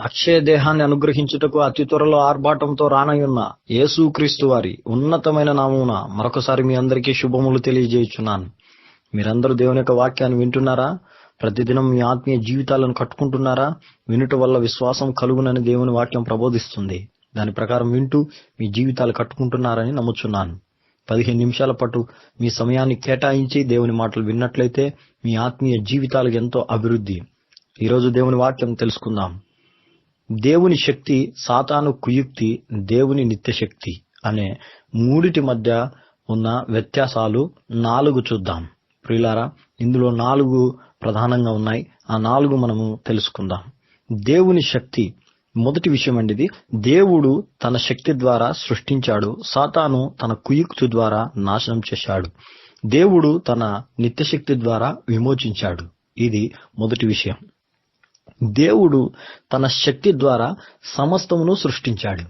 అక్షయ దేహాన్ని అనుగ్రహించుటకు అతి త్వరలో ఆర్భాటంతో రానయున్న యేసుక్రీస్తు వారి ఉన్నతమైన నామమున మరొకసారి మీ అందరికీ శుభములు తెలియజేయుచున్నాను. మీరందరూ దేవుని యొక్క వాక్యాన్ని వింటున్నారా? ప్రతిదినం మీ ఆత్మీయ జీవితాలను కట్టుకుంటున్నారా? వినుట వల్ల విశ్వాసం కలుగునని దేవుని వాక్యం ప్రబోధిస్తుంది. దాని ప్రకారం వింటూ మీ జీవితాలు కట్టుకుంటున్నారని నమ్ముచున్నాను. పదిహేను నిమిషాల పాటు మీ సమయాన్ని కేటాయించి దేవుని మాటలు విన్నట్లయితే మీ ఆత్మీయ జీవితాలకు ఎంతో అభివృద్ధి. ఈరోజు దేవుని వాక్యం తెలుసుకుందాం. దేవుని శక్తి సాతాను కుయుక్తి దేవుని నిత్యశక్తి అనే మూడిటి మధ్య ఉన్న వ్యత్యాసాలు నాలుగు చూద్దాం. ప్రియులారా ఇందులో నాలుగు ప్రధానంగా ఉన్నాయి. ఆ నాలుగు మనము తెలుసుకుందాం. దేవుని శక్తి. మొదటి విషయం అండి ఇది దేవుడు తన శక్తి ద్వారా సృష్టించాడు సాతాను తన కుయుక్తి ద్వారా నాశనం చేశాడు. దేవుడు తన నిత్యశక్తి ద్వారా విమోచించాడు. ఇది మొదటి విషయం. దేవుడు తన శక్తి ద్వారా సమస్తమును సృష్టించాడు.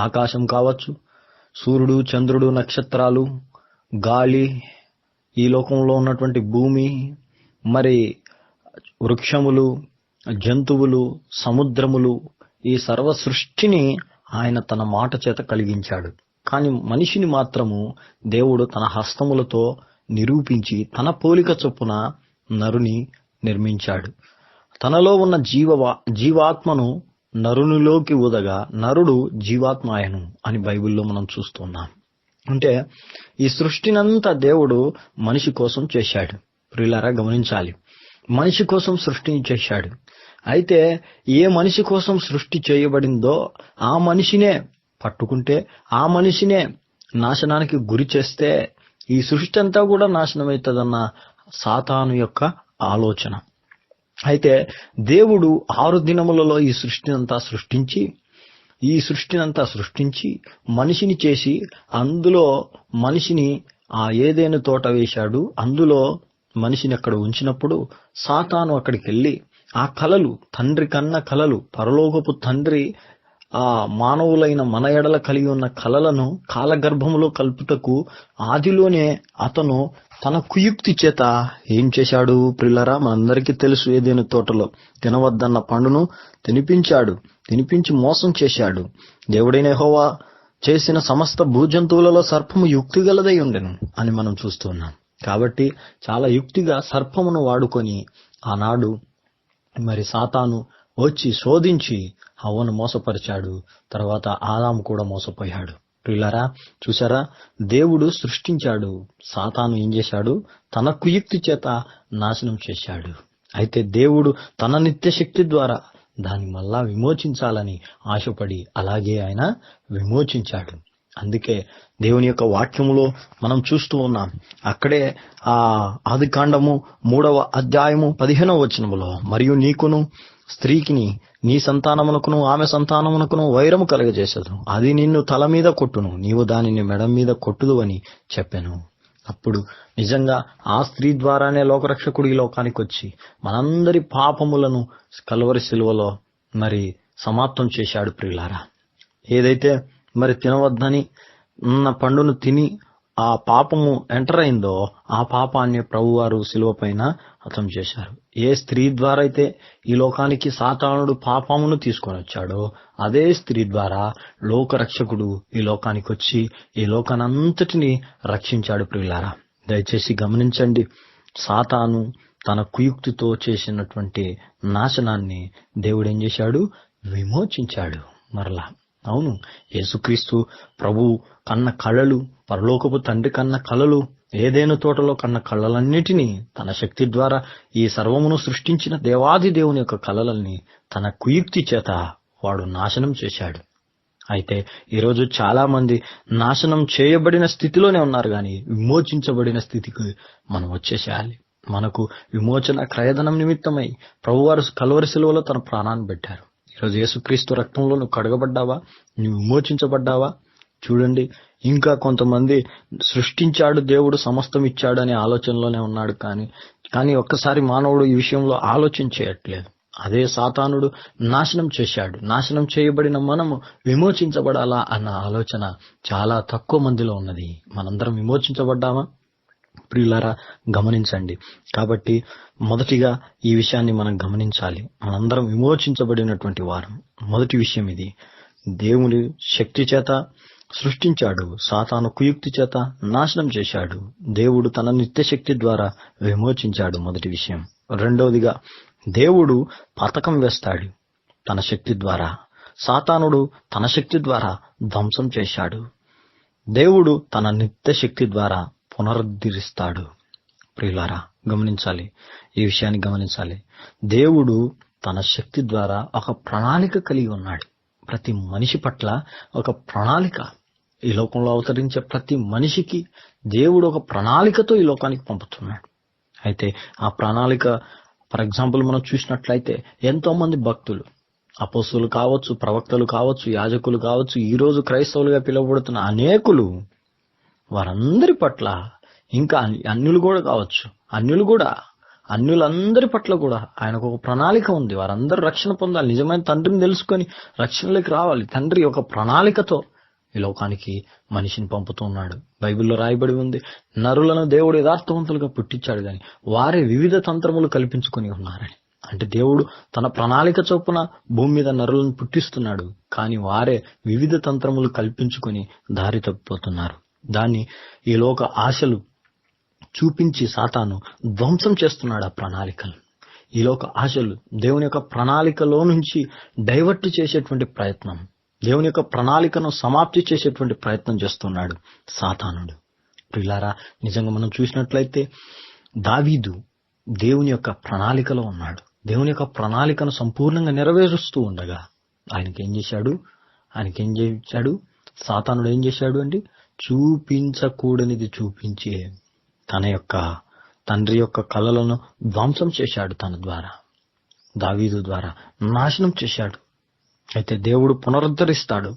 ఆకాశం కావచ్చు సూర్యుడు చంద్రుడు నక్షత్రాలు గాలి ఈ లోకంలో ఉన్నటువంటి భూమి మరి వృక్షములు జంతువులు సముద్రములు ఈ సర్వ సృష్టిని ఆయన తన మాట చేత కలిగించాడు. కానీ మనిషిని మాత్రము దేవుడు తన హస్తములతో నిరూపించి తన పోలిక చొప్పున నరుని నిర్మించాడు. తనలో ఉన్న జీవ జీవాత్మను నరునిలోకి ఊదగా నరుడు జీవాత్మాయను అని బైబిల్లో మనం చూస్తున్నాం. అంటే ఈ సృష్టినంతా దేవుడు మనిషి కోసం చేశాడు. ప్రియులారా గమనించాలి. మనిషి కోసం సృష్టిని చేశాడు. అయితే ఏ మనిషి కోసం సృష్టి చేయబడిందో ఆ మనిషినే పట్టుకుంటే ఆ మనిషినే నాశనానికి గురి చేస్తే ఈ సృష్టి అంతా కూడా నాశనమవుతుందన్న సాతాను యొక్క ఆలోచన. అయితే దేవుడు ఆరు దినములలో ఈ సృష్టిని అంతా సృష్టించి ఈ సృష్టినంతా సృష్టించి మనిషిని చేసి అందులో మనిషిని ఆ ఏదైనా తోట వేశాడు. అందులో మనిషిని అక్కడ ఉంచినప్పుడు సాతాను అక్కడికి వెళ్ళి ఆ కలలు తండ్రి కన్న కలలు పరలోకపు తండ్రి ఆ మానవులైన మన ఎడల కలిగి ఉన్న కలలను కాలగర్భములో కలుపుటకు ఆదిలోనే అతను తన కుయుక్తి చేత ఏం చేశాడు? ప్రిల్లరా మనందరికీ తెలుసు ఏదైనా తోటలో తినవద్దన్న పండును తినిపించాడు తినిపించి మోసం చేశాడు. దేవుడైన హోవా చేసిన సమస్త భూజంతువులలో సర్పము యుక్తి గలదై ఉండెను అని మనం చూస్తున్నాం కాబట్టి చాలా యుక్తిగా సర్పమును వాడుకొని ఆనాడు మరి సాతాను వచ్చి శోధించి హవ్వను మోసపరిచాడు. తర్వాత ఆదాము కూడా మోసపోయాడు. ప్రియులారా చూసారా దేవుడు సృష్టించాడు. సాతాను ఏం చేశాడు? తన కుయుక్తి చేత నాశనం చేశాడు. అయితే దేవుడు తన నిత్యశక్తి ద్వారా దాన్ని మళ్ళా విమోచించాలని ఆశపడి అలాగే ఆయన విమోచించాడు. అందుకే దేవుని యొక్క వాక్యములో మనం చూస్తూ ఉన్నాం. అక్కడే ఆ ఆదికాండము మూడవ అధ్యాయము పదిహేనవ వచనములో మరియు నీకును స్త్రీకిని నీ సంతానమునకును ఆమె సంతానమునకును వైరము కలగజేసదు అది నిన్ను తల మీద కొట్టును. నీవు దానిని మెడ మీద కొట్టుదు అని చెప్పాను. అప్పుడు నిజంగా ఆ స్త్రీ ద్వారానే లోకరక్షకుడు ఈ లోకానికి వచ్చి మనందరి పాపములను కలవరి శిలువలో మరి సమాప్తం చేశాడు ప్రియులారా. ఏదైతే మరి తినవద్దని ఉన్న పండును తిని ఆ పాపము ఎంటర్ అయిందో ఆ పాపాన్ని ప్రభువారు శిలువ పైన అర్థం చేశారు. ఏ స్త్రీ ద్వారా అయితే ఈ లోకానికి సాతానుడు పాపమును తీసుకొని వచ్చాడో అదే స్త్రీ ద్వారా లోక రక్షకుడు ఈ లోకానికి వచ్చి ఈ లోకానంతటిని రక్షించాడు ప్రియులారా. దయచేసి గమనించండి సాతాను తన కుయుక్తితో చేసినటువంటి నాశనాన్ని దేవుడు ఏం చేశాడు? విమోచించాడు. మరలా అవును యేసుక్రీస్తు ప్రభు కన్న కళలు పరలోకపు తండ్రి కన్న కళలు ఏదైనా తోటలో కన్న కళలన్నిటినీ తన శక్తి ద్వారా ఈ సర్వమును సృష్టించిన దేవాది దేవుని యొక్క కళలని తన కుయుక్తి చేత వాడు నాశనం చేశాడు. అయితే ఈరోజు చాలా మంది నాశనం చేయబడిన స్థితిలోనే ఉన్నారు కానీ విమోచించబడిన స్థితికి మనం వచ్చేసేయాలి. మనకు విమోచన క్రయధనం నిమిత్తమై ప్రభువారు కలవరి సెలవులో తన ప్రాణాన్ని పెట్టారు. ఈరోజు యేసుక్రీస్తు రక్తంలో నువ్వు కడగబడ్డావా? నువ్వు విమోచించబడ్డావా? చూడండి ఇంకా కొంతమంది సృష్టించాడు దేవుడు సమస్తం ఇచ్చాడు అనే ఆలోచనలోనే ఉన్నాడు కానీ కానీ ఒక్కసారి మానవుడు ఈ విషయంలో ఆలోచన చేయట్లేదు. అదే సాతానుడు నాశనం చేశాడు. నాశనం చేయబడిన మనము విమోచించబడాలా అన్న ఆలోచన చాలా తక్కువ మందిలో ఉన్నది. మనందరం విమోచించబడ్డామా? ప్రియులారా గమనించండి. కాబట్టి మొదటిగా ఈ విషయాన్ని మనం గమనించాలి. మనందరం విమోచించబడినటువంటి వారం. మొదటి విషయం ఇది. దేవుని శక్తి చేత సృష్టించాడు. సాతాను కుయుక్తి చేత నాశనం చేశాడు. దేవుడు తన నిత్యశక్తి ద్వారా విమోచించాడు. మొదటి విషయం. రెండవదిగా దేవుడు పథకం వేస్తాడు తన శక్తి ద్వారా. సాతానుడు తన శక్తి ద్వారా ధ్వంసం చేశాడు. దేవుడు తన నిత్య శక్తి ద్వారా పునరుద్ధరిస్తాడు. ప్రియులారా గమనించాలి. ఈ విషయాన్ని గమనించాలి. దేవుడు తన శక్తి ద్వారా ఒక ప్రణాళిక కలిగి ఉన్నాడు. ప్రతి మనిషి పట్ల ఒక ప్రణాళిక. ఈ లోకంలో అవతరించే ప్రతి మనిషికి దేవుడు ఒక ప్రణాళికతో ఈ లోకానికి పంపుతున్నాడు. అయితే ఆ ప్రణాళిక ఫర్ ఎగ్జాంపుల్ మనం చూసినట్లయితే ఎంతో మంది భక్తులు అపోస్తులు కావచ్చు ప్రవక్తలు కావచ్చు యాజకులు కావచ్చు ఈ రోజు క్రైస్తవులుగా పిలువబడుతున్న అనేకులు వారందరి పట్ల ఇంకా అన్యులు కూడా కావచ్చు. అన్యులు కూడా అన్యులందరి పట్ల కూడా ఆయనకు ఒక ప్రణాళిక ఉంది. వారందరూ రక్షణ పొందాలి. నిజమైన తండ్రిని తెలుసుకొని రక్షణలోకి రావాలి. తండ్రి ఒక ప్రణాళికతో ఈ లోకానికి మనిషిని పంపుతున్నాడు బైబిల్లో రాయబడి ఉంది నరులను దేవుడు యథార్థవంతులుగా పుట్టించాడు కానీ వారే వివిధ తంత్రములు కల్పించుకొని ఉన్నారని. అంటే దేవుడు తన ప్రణాళిక చొప్పున భూమి మీద నరులను పుట్టిస్తున్నాడు కానీ వారే వివిధ తంత్రములు కల్పించుకొని దారి తప్పిపోతున్నారు. దాన్ని ఈ లోక ఆశలు చూపించి సాతాను ధ్వంసం చేస్తున్నాడు ఆ ప్రణాళికలు. ఈ లోక ఆశలు దేవుని యొక్క ప్రణాళికలో నుంచి డైవర్ట్ చేసేటువంటి ప్రయత్నం దేవుని యొక్క ప్రణాళికను సమాప్తి చేసేటువంటి ప్రయత్నం చేస్తున్నాడు సాతానుడు. ప్రిలారా నిజంగా మనం చూసినట్లయితే దావీదు దేవుని యొక్క ప్రణాళికలో ఉన్నాడు. దేవుని యొక్క ప్రణాళికను సంపూర్ణంగా నెరవేరుస్తూ ఉండగా ఆయనకి ఏం చేశాడు? ఆయనకి ఏం చేశాడు? సాతానుడు ఏం చేశాడు అండి? చూపించకూడనిది చూపించి తన యొక్క తండ్రి యొక్క కళలను ధ్వంసం చేశాడు తన ద్వారా. దావీదు ద్వారా నాశనం చేశాడు. అయితే దేవుడు పునరుద్ధరిస్తాడు.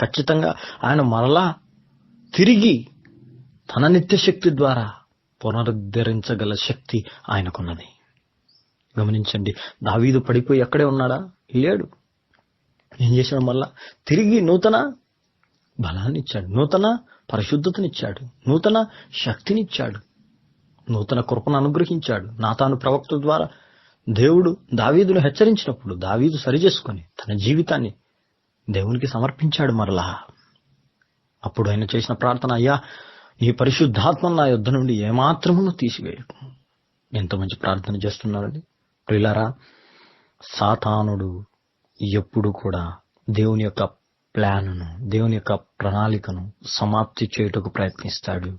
ఖచ్చితంగా ఆయన మరలా తిరిగి తన నిత్యశక్తి ద్వారా పునరుద్ధరించగల శక్తి ఆయనకున్నది. గమనించండి దావీదు పడిపోయి ఎక్కడే ఉన్నాడా? లేడు. ఏం చేశాడు మళ్ళా తిరిగి నూతన బలాన్ని ఇచ్చాడు నూతన పరిశుద్ధతనిచ్చాడు. నూతన శక్తినిచ్చాడు. నూతన కృపను అనుగ్రహించాడు. నాతాను ప్రవక్త ద్వారా దేవుడు దావీదును హెచ్చరించినప్పుడు దావీదు సరిచేసుకొని తన జీవితాన్ని దేవునికి సమర్పించాడు మరలా. అప్పుడు ఆయన చేసిన ప్రార్థన అయ్యా ఈ పరిశుద్ధాత్మ నా యుద్ధ నుండి ఏమాత్రమును తీసివేయకు. ఎంత మంచి ప్రార్థన చేస్తున్నారండి. ప్రిలరా సాతానుడు ఎప్పుడు కూడా దేవుని యొక్క ప్లాన్ను దేవుని యొక్క ప్రణాళికను సమాప్తి చేయుటకు ప్రయత్నిస్తాడు.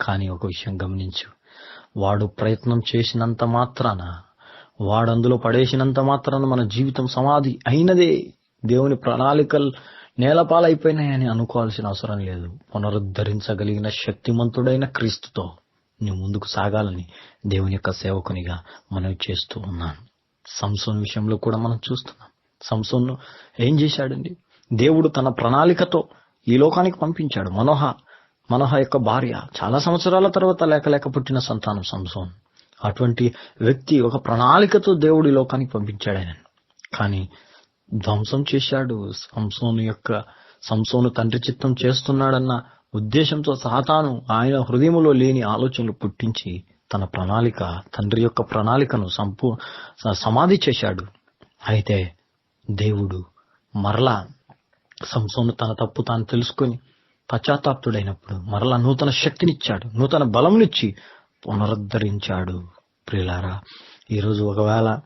కానీ ఒక విషయం గమనించు. వాడు ప్రయత్నం చేసినంత మాత్రాన వాడు అందులో పడేసినంత మాత్రాన మన జీవితం సమాధి అయినదే. దేవుని ప్రణాళికలు నేలపాలైపోయినాయని అనుకోవాల్సిన అవసరం లేదు. పునరుద్ధరించగలిగిన శక్తిమంతుడైన క్రీస్తుతో నువ్వు ముందుకు సాగాలని దేవుని యొక్క సేవకునిగా మనం చేస్తూ ఉన్నాను. సంసోన్ విషయంలో కూడా మనం చూస్తున్నాం. సంసోన్ను ఏం చేశాడండి? దేవుడు తన ప్రణాళికతో ఈ లోకానికి పంపించాడు. మనోహ మనోహ యొక్క భార్య. చాలా సంవత్సరాల తర్వాత లేక లేక పుట్టిన సంతానం సంసోన్. అటువంటి వ్యక్తి ఒక ప్రణాళికతో దేవుడు ఈ లోకానికి పంపించాడు ఆయన కానీ ధ్వంసం చేశాడు. సంసోను యొక్క సంసోను తండ్రి చిత్తం చేస్తున్నాడన్న ఉద్దేశంతో సాతాను ఆయన హృదయములో లేని ఆలోచనలు పుట్టించి తన ప్రణాళిక తండ్రి యొక్క ప్రణాళికను సంపూ సమాధి చేశాడు. అయితే దేవుడు మరలా సంసోను తన తప్పు తాను తెలుసుకొని పశ్చాత్తాప్తుడైనప్పుడు మరలా నూతన శక్తినిచ్చాడు నూతన బలంనిచ్చి పునరుద్ధరించాడు. ప్రియులారా ఈరోజు ఒకవేళ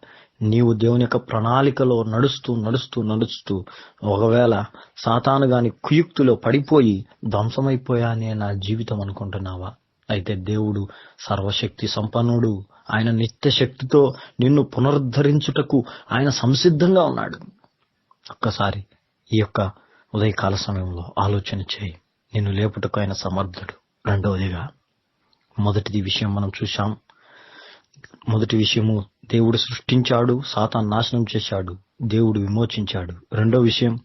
నీవు దేవుని యొక్క ప్రణాళికలో నడుస్తూ నడుస్తూ నడుస్తూ ఒకవేళ సాతాను గాని కుయుక్తిలో పడిపోయి ధ్వంసమైపోయానే నా జీవితం అనుకుంటున్నావా? అయితే దేవుడు సర్వశక్తి సంపన్నుడు. ఆయన నిత్య శక్తితో నిన్ను పునరుద్ధరించుటకు ఆయన సంసిద్ధంగా ఉన్నాడు. ఒక్కసారి ఈ యొక్క ఉదయకాల సమయంలో ఆలోచన చేయి. నిన్ను లేపుటకు ఆయన సమర్థుడు. రెండవదిగా మొదటిది విషయం మనం చూశాం. మొదటి విషయము దేవుడు సృష్టించాడు సాతాన్ నాశనం చేశాడు దేవుడు విమోచించాడు. రెండో విషయం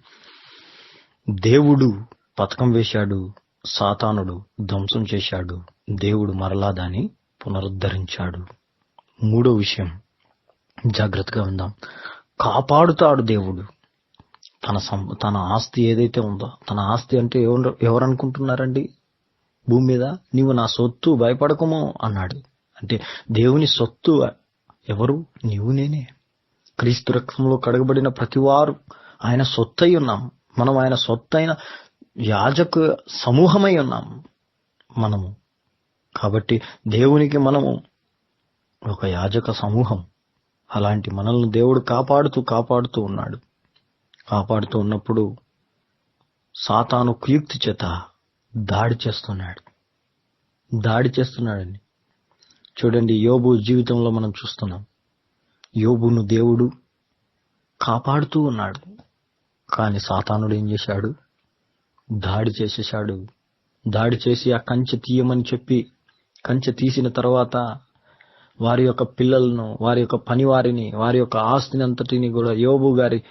దేవుడు పథకం వేశాడు సాతానుడు ధ్వంసం చేశాడు దేవుడు మరలా దాన్ని పునరుద్ధరించాడు. మూడో విషయం జాగ్రత్తగా ఉందాం కాపాడుతాడు దేవుడు. తన సం తన ఆస్తి ఏదైతే ఉందో తన ఆస్తి అంటే ఎవరు ఎవరు అనుకుంటున్నారండి భూమి మీద? నీవు నా సొత్తు భయపడకము అన్నాడు. అంటే దేవుని సొత్తు ఎవరు? నీవు నేనే. క్రీస్తు రక్తంలో కడగబడిన ప్రతివారు ఆయన సొత్తై ఉన్నాం. మనం ఆయన సొత్తైన యాజక సమూహమై ఉన్నాం మనము. కాబట్టి దేవునికి మనము ఒక యాజక సమూహం. అలాంటి మనల్ని దేవుడు కాపాడుతూ కాపాడుతూ ఉన్నాడు. కాపాడుతూ ఉన్నప్పుడు సాతాను కుయుక్తి చేత దాడి చేస్తున్నాడు. దాడి చేస్తున్నాడని చూడండి యోబు జీవితంలో మనం చూస్తున్నాం. యోబును దేవుడు కాపాడుతూ ఉన్నాడు. కానీ సాతానుడు ఏం చేశాడు? దాడి చేసేశాడు. దాడి చేసి ఆ కంచె తీయమని చెప్పి కంచె తీసిన తర్వాత వారి యొక్క పిల్లలను వారి యొక్క పనివారిని వారి యొక్క ఆస్తిని అంతటిని కూడా యోబు గారి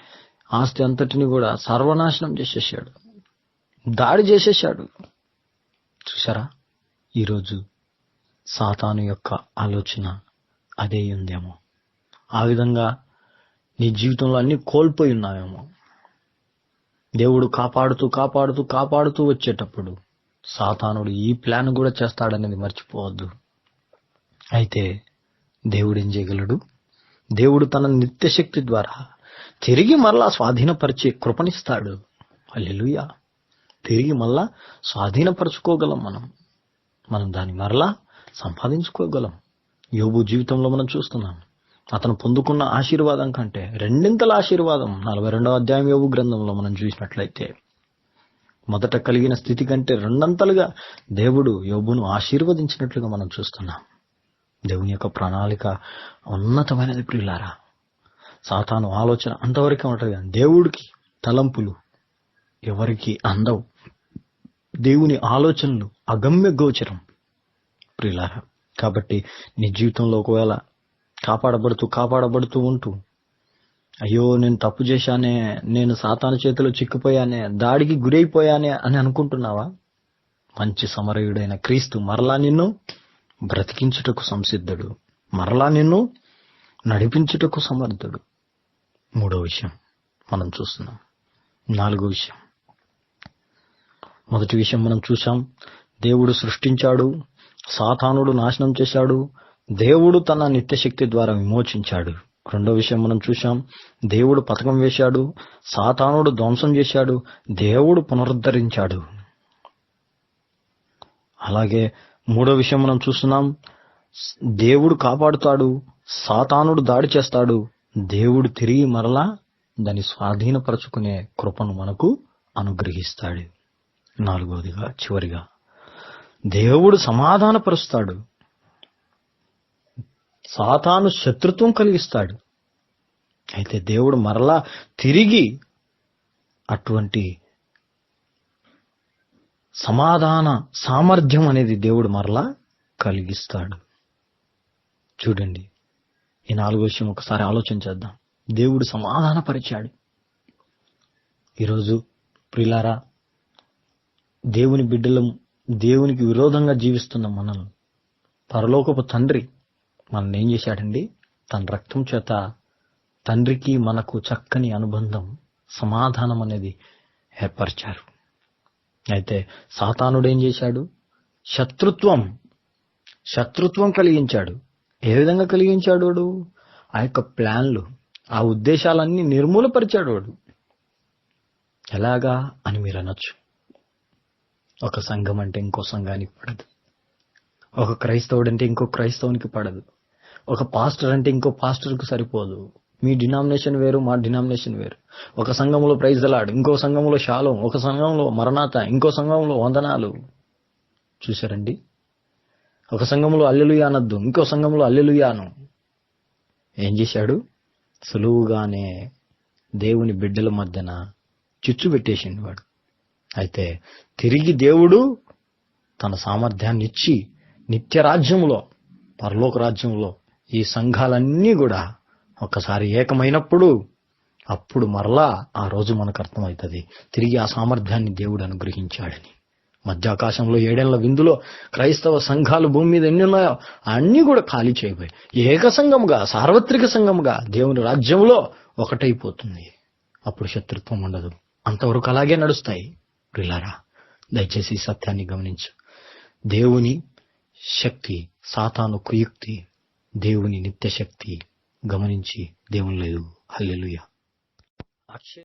ఆస్తి అంతటిని కూడా సర్వనాశనం చేసేసాడు. దాడి చేసేసాడు. చూసారా ఈరోజు సాతాను యొక్క ఆలోచన అదే ఉందేమో. ఆ విధంగా నీ జీవితంలో అన్ని కోల్పోయి ఉన్నావేమో. దేవుడు కాపాడుతూ కాపాడుతూ కాపాడుతూ వచ్చేటప్పుడు సాతానుడు ఈ ప్లాన్ కూడా చేస్తాడనేది మర్చిపోవద్దు. అయితే దేవుడు ఏం చేయగలడు? దేవుడు తన నిత్యశక్తి ద్వారా తిరిగి మరలా స్వాధీనపరిచే కృపనిస్తాడు. అల్లెలుయా తిరిగి మళ్ళా స్వాధీనపరచుకోగలం మనం. మనం దాన్ని మరలా సంపాదించుకోగలం. యోబు జీవితంలో మనం చూస్తున్నాం. అతను పొందుకున్న ఆశీర్వాదం కంటే రెండింతల ఆశీర్వాదం నలభై రెండవ అధ్యాయం యోగు గ్రంథంలో మనం చూసినట్లయితే మొదట కలిగిన స్థితి కంటే రెండంతలుగా దేవుడు యోబును ఆశీర్వదించినట్లుగా మనం చూస్తున్నాం. దేవుని యొక్క ప్రణాళిక ఉన్నతమైనది ప్రియులారా. సాతాను ఆలోచన అంతవరకే ఉంటుంది కానీ దేవుడికి తలంపులు ఎవరికి అందవు. దేవుని ఆలోచనలు అగమ్య గోచరం ప్రియులారా. కాబట్టి నీ జీవితంలో ఒకవేళ కాపాడబడుతూ కాపాడబడుతూ ఉంటూ అయ్యో నేను తప్పు చేశానే నేను సాతాను చేతిలో చిక్కిపోయానే దాడికి గురైపోయానే అని అనుకుంటున్నావా? మంచి సమరయుడైన క్రీస్తు మరలా నిన్ను బ్రతికించుటకు సంసిద్ధుడు. మరలా నిన్ను నడిపించుటకు సమర్థుడు. మూడో విషయం మనం చూస్తున్నాం. నాలుగో విషయం. మొదటి విషయం మనం చూశాం. దేవుడు సృష్టించాడు సాతానుడు నాశనం చేశాడు దేవుడు తన నిత్యశక్తి ద్వారా విమోచించాడు. రెండో విషయం మనం చూశాం. దేవుడు పథకం వేశాడు సాతానుడు ధ్వంసం చేశాడు దేవుడు పునరుద్ధరించాడు. అలాగే మూడో విషయం మనం చూస్తున్నాం. దేవుడు కాపాడుతాడు సాతానుడు దాడి చేస్తాడు దేవుడు తిరిగి మరలా దాన్ని స్వాధీనపరచుకునే కృపను మనకు అనుగ్రహిస్తాడు. నాలుగవదిగా చివరిగా. దేవుడు సమాధానపరుస్తాడు. సాతాను శత్రుత్వం కలిగిస్తాడు. అయితే దేవుడు మరలా తిరిగి అటువంటి సమాధాన సామర్థ్యం అనేది దేవుడు మరలా కలిగిస్తాడు. చూడండి. ఈ నాలుగు విషయం ఒకసారి ఆలోచన చేద్దాం. దేవుడు సమాధానపరిచాడు. ఈరోజు ప్రిలారా దేవుని బిడ్డలం దేవునికి విరోధంగా జీవిస్తున్న మనల్ని పరలోకపు తండ్రి మనల్ని ఏం చేశాడండి? తన రక్తం చేత తండ్రికి మనకు చక్కని అనుబంధం సమాధానం అనేది ఏర్పరిచారు. అయితే సాతానుడు ఏం చేశాడు? శత్రుత్వం శత్రుత్వం కలిగించాడు. ఏ విధంగా కలిగించాడు వాడు ఆ యొక్క ప్లాన్లు ఆ ఉద్దేశాలన్నీ నిర్మూలపరిచాడు వాడు. ఎలాగా అని మీరు అనొచ్చు. ఒక సంఘం అంటే ఇంకో సంఘానికి పడదు. ఒక క్రైస్తవుడు అంటే ఇంకో క్రైస్తవునికి పడదు. ఒక పాస్టర్ అంటే ఇంకో పాస్టర్కు సరిపోదు. మీ డినామినేషన్ వేరు మా డినామినేషన్ వేరు. ఒక సంఘంలో ప్రైజ్ దలాడు ఇంకో సంఘంలో శాలం ఒక సంఘంలో మరణాత ఇంకో సంఘంలో వందనాలు. చూశారండి? ఒక సంఘంలో అల్లెలుయా అనద్దు ఇంకో సంఘంలో అల్లెలుయాను ఏం చేశాడు? సులువుగానే దేవుని బిడ్డల మధ్యన చిచ్చు పెట్టేసింది వాడు. అయితే తిరిగి దేవుడు తన సామర్థ్యాన్ని ఇచ్చి నిత్య రాజ్యంలో పరలోక రాజ్యంలో ఈ సంఘాలన్నీ కూడా ఒక్కసారి ఏకమైనప్పుడు అప్పుడు మరలా ఆ రోజు మనకు అర్థమవుతుంది. తిరిగి ఆ సామర్థ్యాన్ని దేవుడు అనుగ్రహించాడని. మధ్యాకాశంలో ఏడేళ్ళ విందులో క్రైస్తవ సంఘాలు భూమి మీద ఎన్ని ఉన్నాయో అన్ని కూడా ఖాళీ చేయబోయి ఏక సంఘముగా సార్వత్రిక సంఘముగా దేవుని రాజ్యంలో ఒకటైపోతుంది. అప్పుడు శత్రుత్వం ఉండదు. అంతవరకు అలాగే నడుస్తాయి. ప్రిలారా దయచేసి సత్యాన్ని గమనించు. దేవుని శక్తి సాతాను కుయుక్తి దేవుని నిత్య శక్తి గమనించి దేవుని లేదు. హల్లెలుయ.